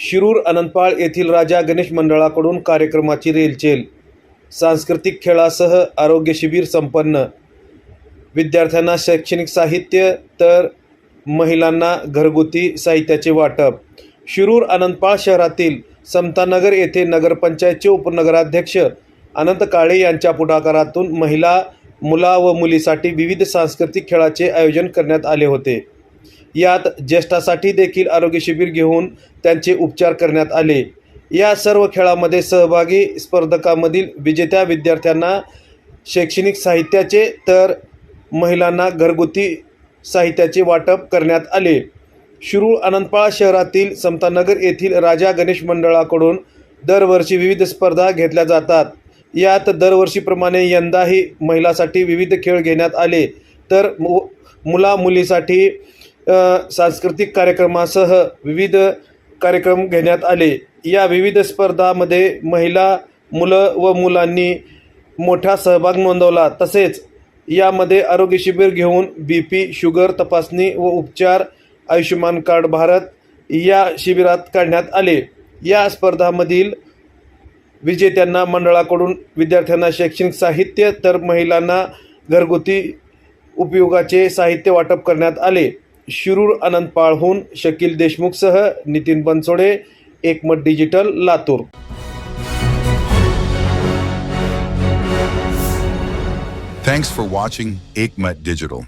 शिरूर अनंतपाळ येथील राजा गणेश मंडळाकडून कार्यक्रमाची रेलचेल. सांस्कृतिक खेळासह आरोग्य शिबिर संपन्न. विद्यार्थ्यांना शैक्षणिक साहित्य तर महिलांना घरगुती साहित्याचे वाटप. शिरूर अनंतपाळ शहरातील समतानगर येथे नगरपंचायतचे उपनगराध्यक्ष अनंत काळे यांच्या पुढाकारातून महिला मुला व मुलीसाठी विविध सांस्कृतिक खेळाचे आयोजन करण्यात आले होते. यात ज्येष्ठासाठी देखील आरोग्य शिबिर घेऊन त्यांचे उपचार करण्यात आले. या सर्व खेळामध्ये सहभागी स्पर्धकामधील विजेत्या विद्यार्थ्यांना शैक्षणिक साहित्याचे तर महिलांना घरगुती साहित्याचे वाटप करण्यात आले. शिरूळ अनंतपाळा शहरातील समतानगर येथील राजा गणेश मंडळाकडून दरवर्षी विविध स्पर्धा घेतल्या जातात. यात दरवर्षीप्रमाणे यंदाही महिलासाठी विविध खेळ घेण्यात आले. तर मु मुला मुलीसाठी सांस्कृतिक कार्यक्रमासह विविध कार्यक्रम घेण्यात आले. या विविध स्पर्धामध्ये महिला मुलं व मुलांनी मोठा सहभाग नोंदवला. तसेच यामध्ये आरोग्य शिबिर घेऊन बी पी शुगर तपासणी व उपचार आयुष्यमान कार्ड भारत या शिबिरात काढण्यात आले. या स्पर्धामधील विजेत्यांना मंडळाकडून विद्यार्थ्यांना शैक्षणिक साहित्य तर महिलांना घरगुती उपयोगाचे साहित्य वाटप करण्यात आले. Shirur अनंतपाळहून Shakeel देशमुखसह Nitin Bansode Ekmat digital Latur. Thanks for watching Ekmat digital.